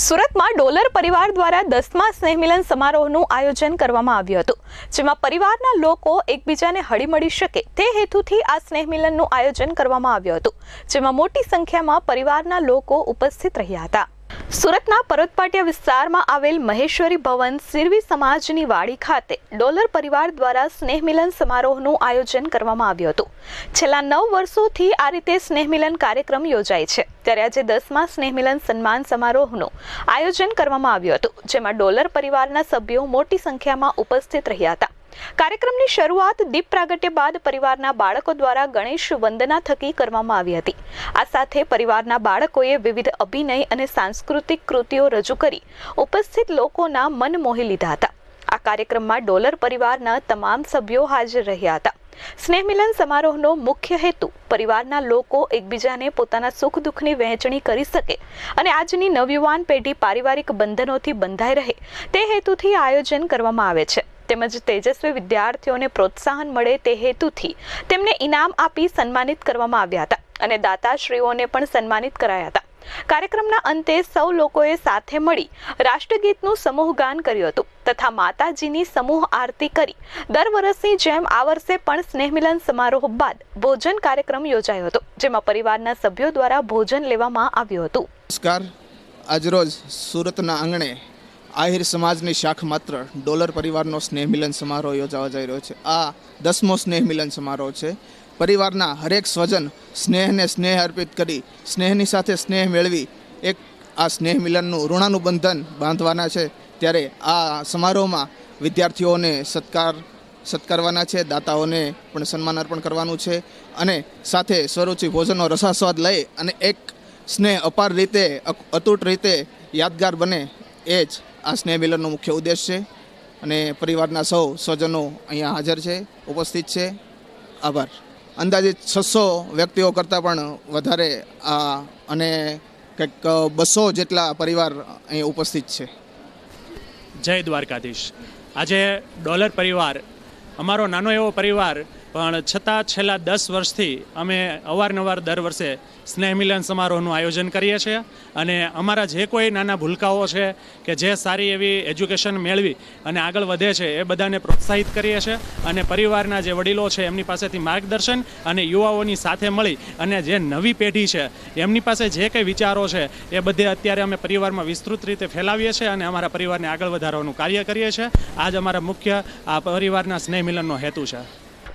સુરતમાં ડોલર પરિવાર દ્વારા દસમા સ્નેહમિલન સમારોહનું આયોજન કરવામાં આવ્યું હતું, જેમાં પરિવારના લોકો એકબીજાને હળીમળી શકે તે હેતુથી આ સ્નેહમિલનનું આયોજન કરવામાં આવ્યું હતું, જેમાં મોટી સંખ્યામાં પરિવારના લોકો ઉપસ્થિત રહ્યા હતા. સુરતના પરોતપાટિયા વિસ્તારમાં આવેલ મહેશ્વરી ભવન સિરવી સમાજની વાડી ખાતે ડોલર પરિવાર દ્વારા સ્નેહમિલન સમારોહનું આયોજન કરવામાં આવ્યું હતું. છેલ્લા નવ વર્ષોથી આ રીતે સ્નેહમિલન કાર્યક્રમ યોજાય છે. ત્યારે આજે દસમા સ્નેહમિલન સન્માન સમારોહનું આયોજન કરવામાં આવ્યું હતું, જેમાં ડોલર પરિવારના સભ્યો મોટી સંખ્યામાં ઉપસ્થિત રહ્યા હતા. કાર્યક્રમની શરૂઆત દીપ પ્રાગટ્ય બાદ પરિવારના બાળકો દ્વારા ગણેશ વંદના થકી કરવામાં આવી હતી. આ સાથે પરિવારના બાળકોએ વિવિધ અભિનય અને સાંસ્કૃતિક કૃતિઓ રજૂ કરી ઉપસ્થિત લોકોના મન મોહી લીધા હતા. આ કાર્યક્રમમાં ડોલર પરિવારના તમામ સભ્યો હાજર રહ્યા હતા. સ્નેહમિલન સમારોહનો મુખ્ય હેતુ પરિવારના લોકો એકબીજાને પોતાના સુખ દુઃખની વહેંચણી કરી શકે અને આજની નવયુવાન પેઢી પારિવારિક બંધનોથી બંધાઈ રહે તે હેતુથી આયોજન કરવામાં આવે છે. તેમજ તેજસ્વી વિદ્યાર્થીઓને પ્રોત્સાહન મળે તે હેતુથી તેમને ઇનામ આપી સન્માનિત કરવામાં આવ્યા હતા અને દાતાશ્રીઓને પણ સન્માનિત કરાયા હતા. કાર્યક્રમના અંતે સૌ લોકોએ સાથે મળી રાષ્ટ્રગીતનું સમૂહ ગાન કર્યું હતું તથા માતાજીની સમૂહ આરતી કરી. દર વર્ષની જેમ આ વર્ષે પણ સ્નેહમિલન સમારોહ બાદ ભોજન કાર્યક્રમ યોજાયો હતો, જેમાં પરિવારના સભ્યો દ્વારા ભોજન લેવામાં આવ્યું હતું. નમસ્કાર. આજરોજ સુરતના આંગણે આહિર સમાજની શાખ માત્ર ડોલર પરિવારનો સ્નેહ મિલન સમારોહ યોજાવા જઈ રહ્યો છે. આ દસમો સ્નેહ મિલન સમારોહ છે. પરિવારના હરેક સ્વજન સ્નેહને સ્નેહ અર્પિત કરી, સ્નેહની સાથે સ્નેહ મેળવી, એક આ સ્નેહ મિલનનું ઋણાનુબંધન બાંધવાના છે. ત્યારે આ સમારોહમાં વિદ્યાર્થીઓને સત્કાર, સત્કારવાના છે, દાતાઓને પણ સન્માન અર્પણ કરવાનું છે અને સાથે સ્વરૂચિ ભોજનનો રસાસ્વાદ લઈ અને એક સ્નેહ અપાર રીતે અતૂટ રીતે યાદગાર બને એ જ આ સ્નેહ મિલનનો મુખ્ય ઉદ્દેશ છે અને પરિવારના સૌ સ્વજનો અહીંયા હાજર છે, ઉપસ્થિત છે. આભાર. અંદાજિત છસો વ્યક્તિઓ કરતાં પણ વધારે આ અને કંઈક બસો જેટલા પરિવાર અહીં ઉપસ્થિત છે. જય દ્વારકાધીશ. આજે ડોલર પરિવાર, અમારો નાનો એવો પરિવાર પણ છતાં છેલ્લા દસ વર્ષથી અમે અવારનવાર દર વર્ષે સ્નેહ મિલન સમારોહનું આયોજન કરીએ છીએ અને અમારા જે કોઈ નાના ભૂલકાઓ છે કે જે સારી એવી એજ્યુકેશન મેળવી અને આગળ વધે છે એ બધાને પ્રોત્સાહિત કરીએ છીએ અને પરિવારના જે વડીલો છે એમની પાસેથી માર્ગદર્શન અને યુવાઓની સાથે મળી અને જે નવી પેઢી છે એમની પાસે જે કંઈ વિચારો છે એ બધે અત્યારે અમે પરિવારમાં વિસ્તૃત રીતે ફેલાવીએ છીએ અને અમારા પરિવારને આગળ વધારવાનું કાર્ય કરીએ છીએ. આજ અમારા મુખ્ય આ પરિવારના સ્નેહ મિલનનો હેતુ છે.